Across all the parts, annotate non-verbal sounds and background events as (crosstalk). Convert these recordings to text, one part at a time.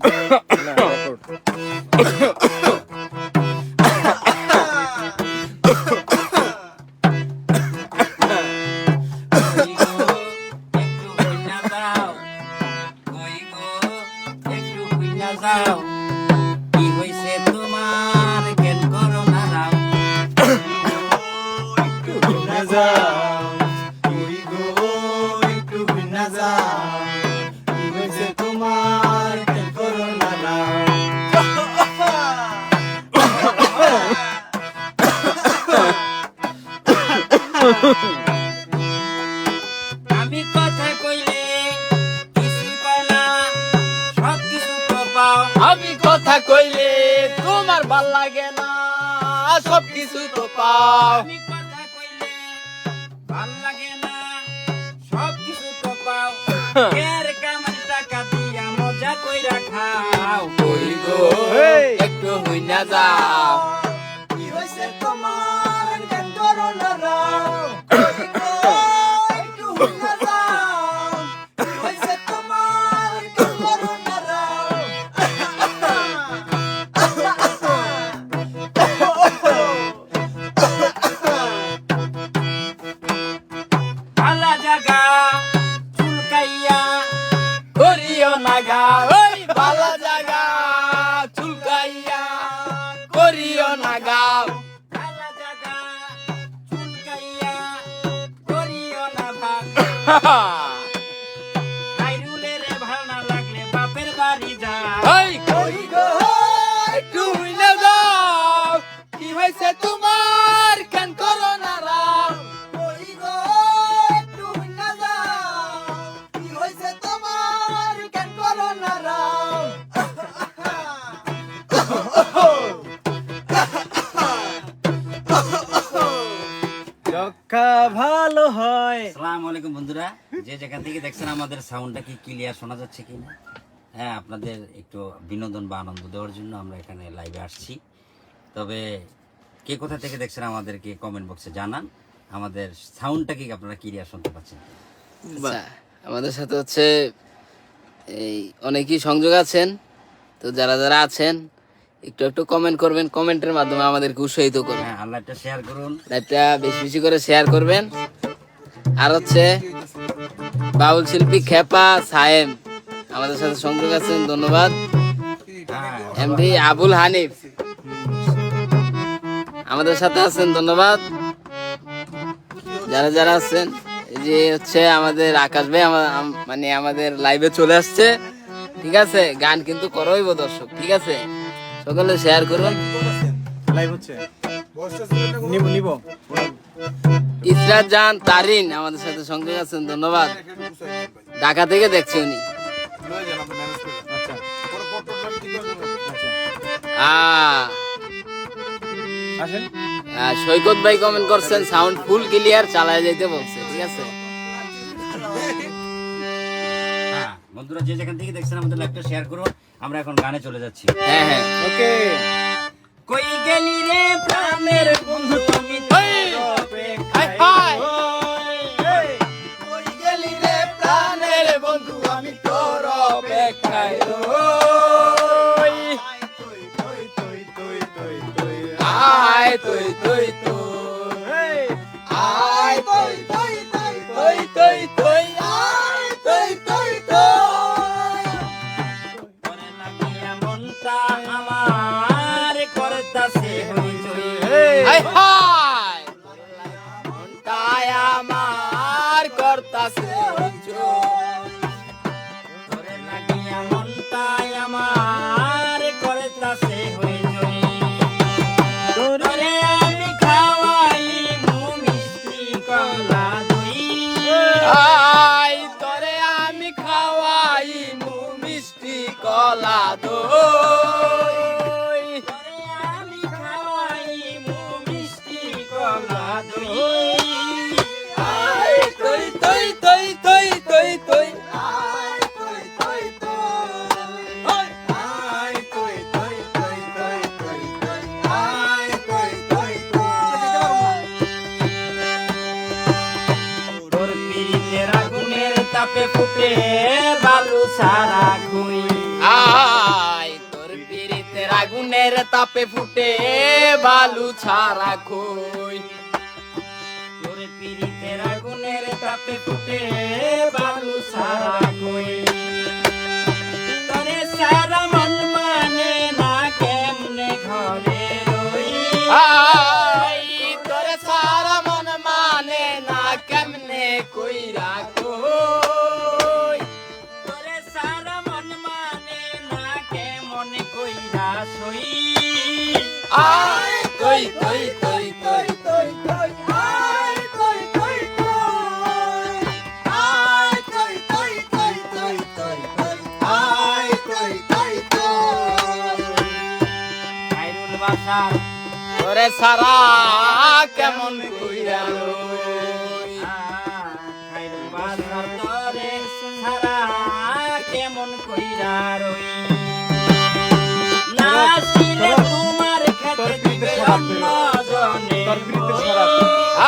না আমি কথা কইলে কিছু না সব কিছু তো পাও। আমি কথা কইলে তোমার ভালো লাগে না সব কিছু তো পাও। আমি কথা কইলে ভালো লাগে না সব কিছু তো পাও। (laughs) এর টাকা দিয়া মজা কইরা খাও। কই গো একটু হই না যাও। (laughs) আলাইকুম বন্ধুরা। যে যেখান থেকে দেখছেন আমাদের সাউন্ডটা কি ক্লিয়ার শোনা যাচ্ছে কিনা? হ্যাঁ আপনাদের একটু বিনোদন বা আনন্দ দেওয়ার জন্য আমরা এখানে লাইভে আসছি। তবে কে কোথা থেকে দেখছেন আমাদেরকে কমেন্ট বক্সে জানান। আমাদের সাউন্ডটা কি আপনারা ক্লিয়ার শুনতে পাচ্ছেন আচ্ছা আমাদের সাথে হচ্ছে এই অনেকেই সংযোগ আছেন। তো যারা যারা আছেন একটু একটু কমেন্ট করবেন কমেন্টের মাধ্যমে আমাদেরকে উৎসাহিত করবেন হ্যাঁ আল্লাহটা শেয়ার করুন। লাইভটা বেশি বেশি করে শেয়ার করবেন। আর হচ্ছে বাউল শিল্পী খেপা সায়েম। আমাদের সাথে সংযোগ আছেন, ধন্যবাদ। এমডি আবুল হানিফ। আমাদের সাথে আছেন, ধন্যবাদ। যারা যারা আছেন যে হচ্ছে আমাদের আকাশ ভাই মানে আমাদের লাইভে চলে আসছে। ঠিক আছে, গান কিন্তু করোইব দর্শক, ঠিক আছে? সকলে শেয়ার করুন লাইভ হচ্ছে? নিব নিব। ইসরাত জান তারিন আমাদের সাথে সংযোগ আছেন ধন্যবাদ। ঢাকা থেকে দেখছি উনি। আচ্ছা। সৈকত ভাই কমেন্ট করছেন সাউন্ড ফুল ক্লিয়ার চালায় যাইতে বলছে ঠিক আছে? হ্যাঁ বন্ধুরা যে যেখান থেকে দেখছেন আমাদের লাইভটা শেয়ার করুন আমরা এখন গানে চলে যাচ্ছি। হ্যাঁ হ্যাঁ। ওকে কই গেলি রে প্রাণের বন্ধু? তুমি হাই হাই ওই তাপে ফুটে বালু ছাড়া কই তোরে পিড়িতে আগুনের তাপে ফুটে বালু ছাড়া কই খাইরুল বাসার সারা, কেমন কইরা সারা, কেমন কইরা রই। নাচিলে তোমার খেতে দিবে অন্য জনে।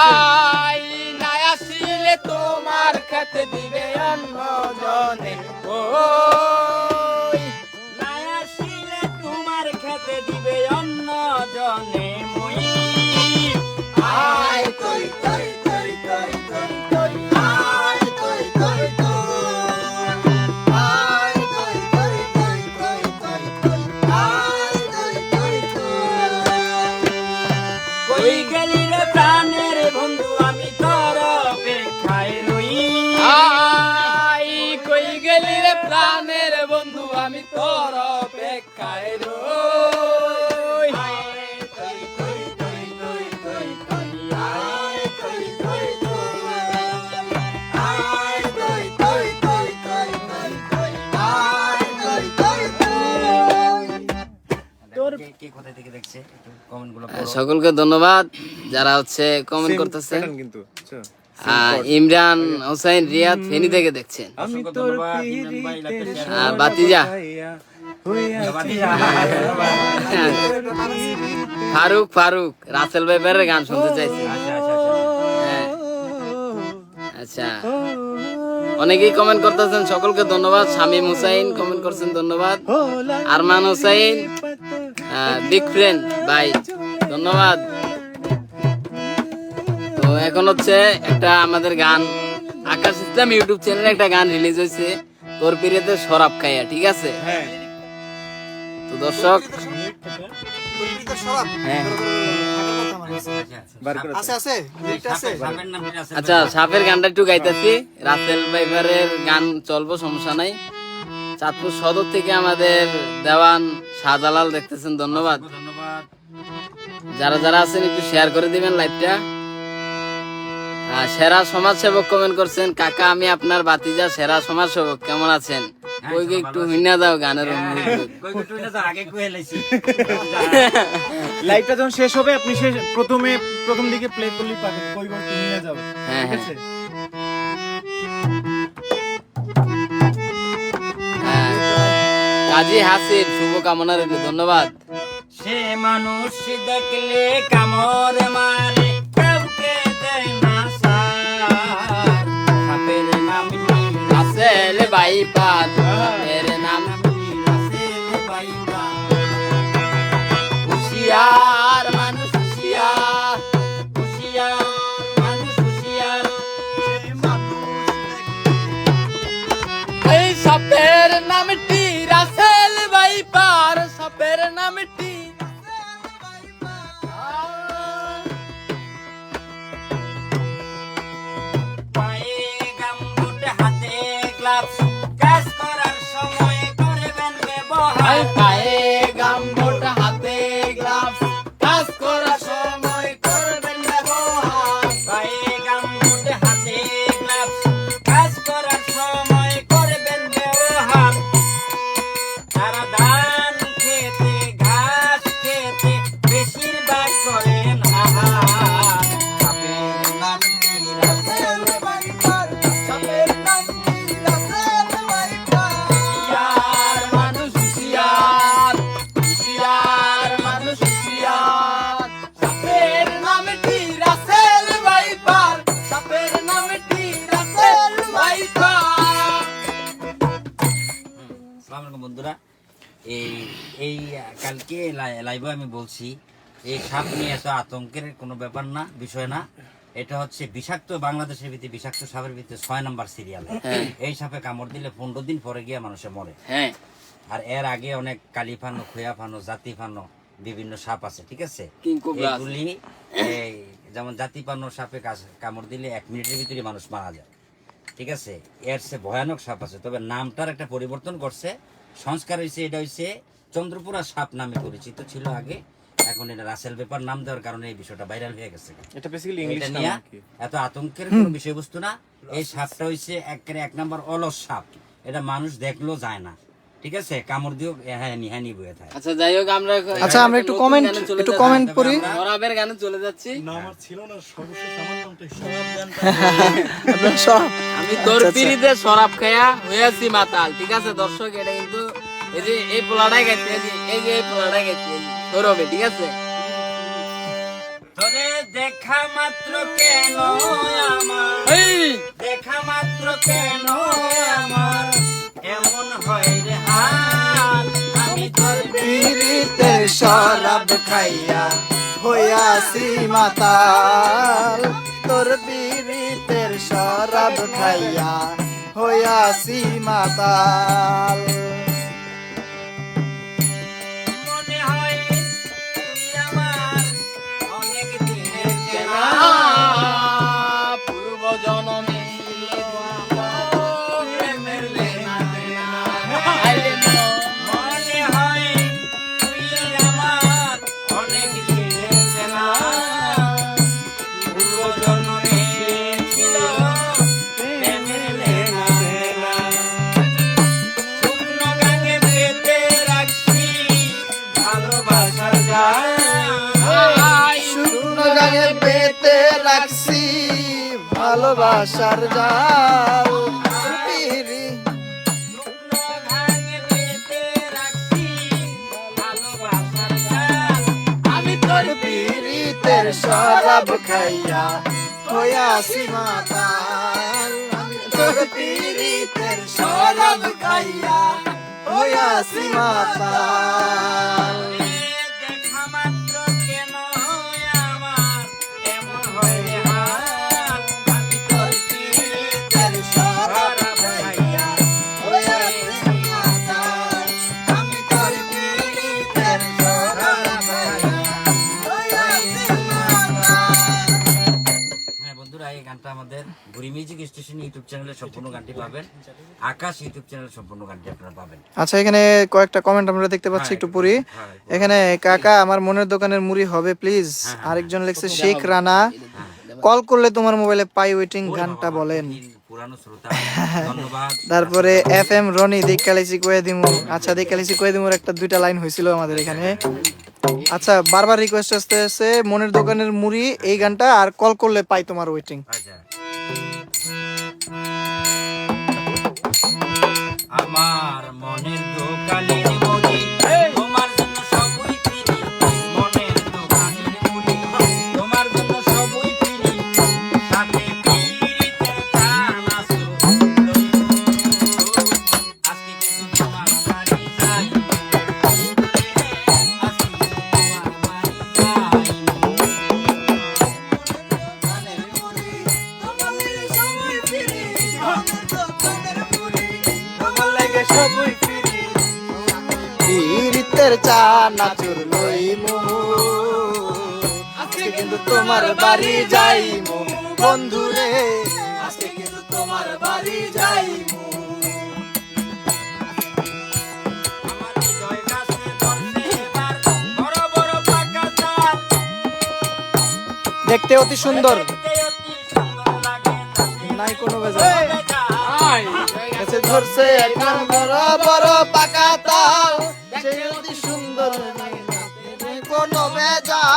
আই নাই আসিলে তোমার খেতে দিবে অন্য জনে ওই কমেন্টগুলো সকলকে ধন্যবাদ। যারা হচ্ছে কমেন্ট করতেছে। কিন্তু ইমরান হোসেন রিয়াদ ফেনী থেকে দেখছেন। ভাই, বাতিজা। হইয়াছি হ্যাঁ, ফারুক ফারুক রাসেল ভাইবারের গান শুনতে চাইছি। আচ্ছা। অনেকেই কমেন্ট করতেছেন সকলকে ধন্যবাদ। শামীম হুসাইন কমেন্ট করছেন ধন্যবাদ। Arman Hussain big friend bye ধন্যবাদ। তো এখন হচ্ছে একটা আমাদের গান। আকাশ ইসলাম ইউটিউব চ্যানেলে একটা গান রিলিজ হয়েছে তোর পিরিয়তে শরাব খাইয়া ঠিক আছে? হ্যাঁ। তো দর্শক হ্যাঁ। আছে আছে আচ্ছা সাপের গানটা একটু গাইতেছি। রাসেল ভাইভারের গান চলবো সমস্যা নাই। চাঁদপুর সদর থেকে আমাদের দেওয়ান শাহজালাল দেখতেছেন ধন্যবাদ। ধন্যবাদ। যারা যারা আছেন একটু শেয়ার করে দিবেন লাইভটা সেরা সমাজসেবক কমেন্ট করছেন কাকা আমি আপনার বাতিজা সেরা সমাজসেবক কেমন আছেন? ওই যে একটু হুইনা দাও গানের কই লাইছি লাইভটা (laughs) যখন শেষ হবে আপনি শেষ প্রথমে প্রথম দিকে প্লে করলেই পাবেন কই কই তুমি না যাবে হ্যাঁ হ্যাঁ। আছে? হ্যাঁ কাজী হাসির শুভকামনা রইল ধন্যবাদ। সে মানুষ দেখলে কামর মারে। রাসেল ভাই পাত এর নাম রাসেল বাইবা হুশিয়ার মানুষ হুশিয়ার হুশিয়ার মানুষ হুশিয়ার এই সাপের নামটি রাসেল ভাই পার সাপের নামটি পায়ে bye. bye বলছি এই সাপ নিয়ে এত আতঙ্কের কোনো ব্যাপার না বিষয় না। এটা হচ্ছে বিষাক্ত বাংলাদেশের ভিতরে বিষাক্ত সাপের ভিতরে ছয় নম্বর সিরিয়াল এই সাপে কামড় দিলে পনেরো দিন পরে গিয়ে মানুষে মরে। হ্যাঁ। আর এর আগে অনেক কালি ফানো খোয়া ফানো জাতি ফানো বিভিন্ন সাপ আছে ঠিক আছে। এগুলি যেমন জাতি পানো সাপে কামড় দিলে এক মিনিটের ভিতরে মানুষ মারা যায় ঠিক আছে? এর সে ভয়ানক সাপ আছে। তবে নামটার একটা পরিবর্তন করছে সংস্কার হয়েছে এটা হয়েছে চন্দ্রপুরা সাপ নামে পরিচিত ছিল আগে। এখন এটা রাসেল পেপার নাম দেওয়ার কারণে এই বিষয়টা ভাইরাল হয়ে গেছে। এটা বেসিক্যালি ইংলিশ নাম এত আতঙ্কের কোনো বিষয়বস্তু না। এই সাপটা হইছে একেবারে এক নম্বর অলস সাপ। এটা মানুষ দেখলেও যায় না। ঠিক আছে? কামড় দিও হ্যাঁ নি হ্যাঁ নি বয়ে থাকে। আচ্ছা যাই হোক আমরা আচ্ছা আমরা একটু কমেন্ট একটু কমেন্ট পড়ি সরাবের গানে চলে যাচ্ছি। না আমার ছিল না সর্বশেষ আমার নামটা সব গানটা আমি তোর পিড়িতে শরাব খায়া হয়েছি মাতাল ঠিক আছে? দর্শক এটা কিন্তু এই যে এই পোলাটাই গেছে এই যে- এই যে এই গেছে সৌরভে ঠিক আছে? তোরে দেখা মাত্র কেন আমার? দেখা মাত্র কেন আমার? এমন হয় রে হাল? আমি তোর পিরিতে শরাব খাইয়া হইয়াছি মাতাল। তোর পিরিতের শরাব খাইয়া হইয়াছি মাতাল। শুকনো গায়ে পেতে রাখছি ভালোবাসার জাল। পিরি শুকনো গাঙে পেতে রাখছি ভালোবাসার জাল। আমি তোর পিরিতের খাইয়া হইয়াছি মাতাল। তোর পিরিতের শরাব খাইয়া হইয়াছি মাতাল। আমাদের মিউজিক স্টেশন ইউটিউব চ্যানেলে সম্পূর্ণ গানটি পাবেন। আকাশ ইউটিউব চ্যানেলে সম্পূর্ণ গানটি আপনারা পাবেন। আচ্ছা এখানে কয়েকটা কমেন্ট আমরা দেখতে পাচ্ছি একটু পড়ি হ্যাঁ, এখানে কাকা আমার মনের দোকানের মুড়ি হবে প্লিজ আরেকজন লিখছে শেখ রানা কল করলে তোমার মোবাইলে পাই ওয়েটিং গানটা বলেন। (laughs) তারপরে এফ এম রনি দেখালিছি কয়ে দিমু। আচ্ছা দেখালিছি কয়ে দিমুর একটা দুইটা লাইন হয়েছিল আমাদের এখানে। আচ্ছা বারবার রিকোয়েস্ট আসতে আছে মনের দোকানের মুড়ি এই গানটা আর কল করলে পাই তোমার ওয়েটিং আচ্ছা। আমার মনের দোকানের পীরিতের চা নাচুর লইমু। আজকে কিন্তু তোমার বাড়ি যাইমু। বন্ধুরে আজকে কিন্তু তোমার বাড়ি। দেখতে অতি সুন্দর। নাই কোনো কাছে ধরছে এখন বড় বড় পাকা তাল। সে অতি সুন্দর কোনো বেজাল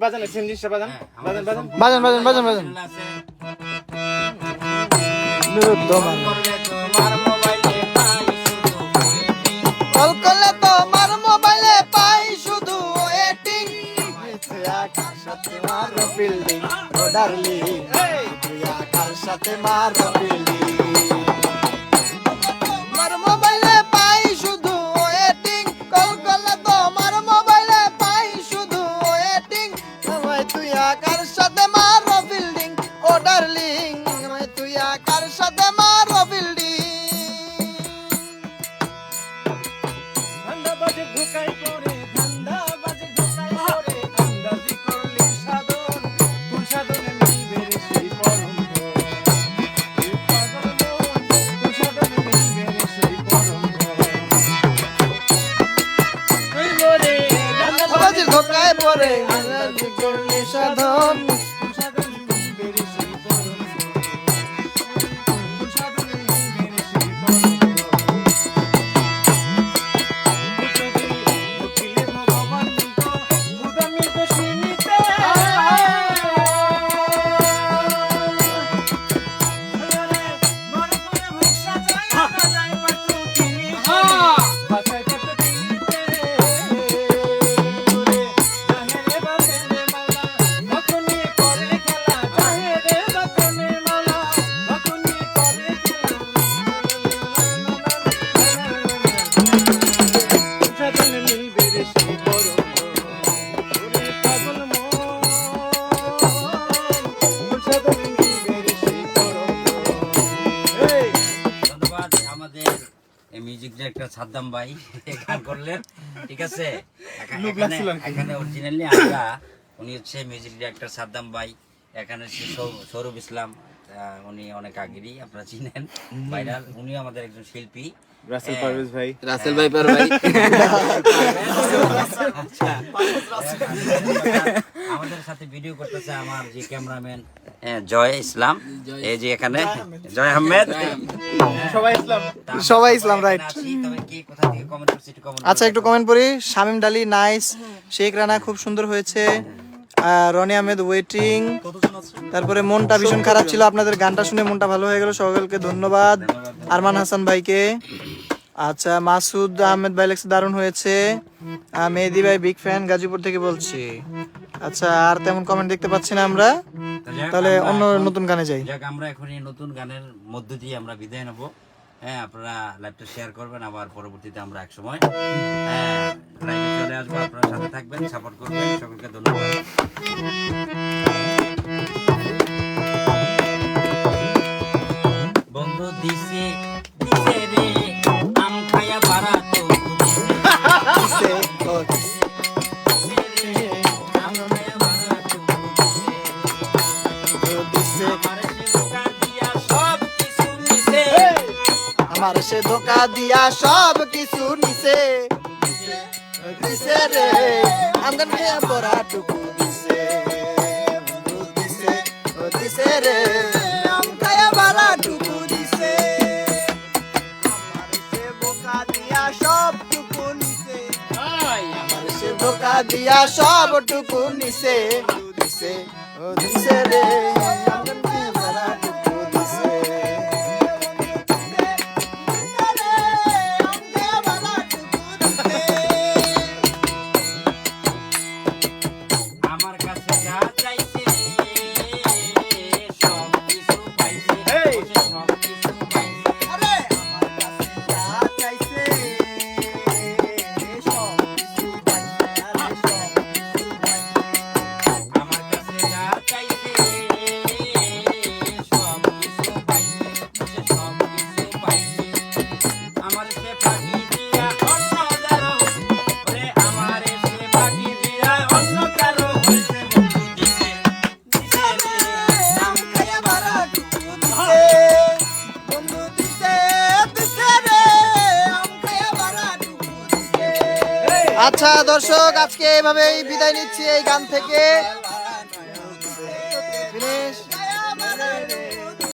বাজান সেম জিনিসটা বাজান। হ্যাঁ, বাজান বাজান। বাজান বাজান বাজান বাজান। দমান তোমার মোবাইলে পাই শুধু। কল করলে তোমার মোবাইলে পাই শুধু ওয়েটিং কার সাথে মারো ফিল্ডিং ও ডার্লিং কার সাথে মারো ফিল্ডিং। সাদ্দাম ভাই গান করলেন ঠিক আছে? এখানে এখানে অরিজিনালি আমরা উনি হচ্ছে মিউজিক ডিরেক্টর সাদ্দাম ভাই এখানে সৌরভ ইসলাম উনি অনেক আগেরই আপনারা চিনেন ভাইরাল উনি আমাদের একজন শিল্পী। রাসেল। পারভেজ ভাই। রাসেল ভাইপার ভাই। আমাদের সাথে ভিডিও করতেছে আমার যে ক্যামেরাম্যান জয় ইসলাম। এই যে এখানে জয় আহমেদ। সবাই ইসলাম। তা সবাই ইসলাম, এখানে right. আছি, তবে কে কোথা থেকে কমেন্ট করছে একটু comment আচ্ছা একটু কমেন্ট পড়ি। শামিম ডালি নাইস শেখ রানা খুব সুন্দর হয়েছে। রনি আহমেদ ওয়েটিং তারপরে মনটা ভীষণ খারাপ ছিল। আপনাদের গানটা শুনে মনটা ভালো হয়ে গেল। সকলকে ধন্যবাদ। আরমান হাসান ভাইকে। আচ্ছা মাসুদ আহমেদ ভাই লেখছে দারুণ হয়েছে। মেহেদি ভাই বিগ ফ্যান গাজীপুর থেকে বলছি। আচ্ছা আর তেমন কমেন্ট দেখতে পাচ্ছি না আমরা। তাহলে অন্য নতুন গানে যাই। যাক আমরা এখন এই নতুন গানের মধ্য দিয়ে আমরা বিদায় নেব। হ্যাঁ আপনারা লাইভটা শেয়ার করবেন আবার পরবর্তীতে আমরা একসময় হ্যাঁ লাইভে চলে আসব। আপনারা সাথে থাকবেন সাপোর্ট দিয়া সব কিছু নিছে। দিছে রে আমগান খেয়া পড়া টুকু দিছে দিছে দিছে। রে দিয়া সব টুকু নিছে। সব দিছে রে। এইভাবেই বিদায় নিচ্ছি এই গান থেকে।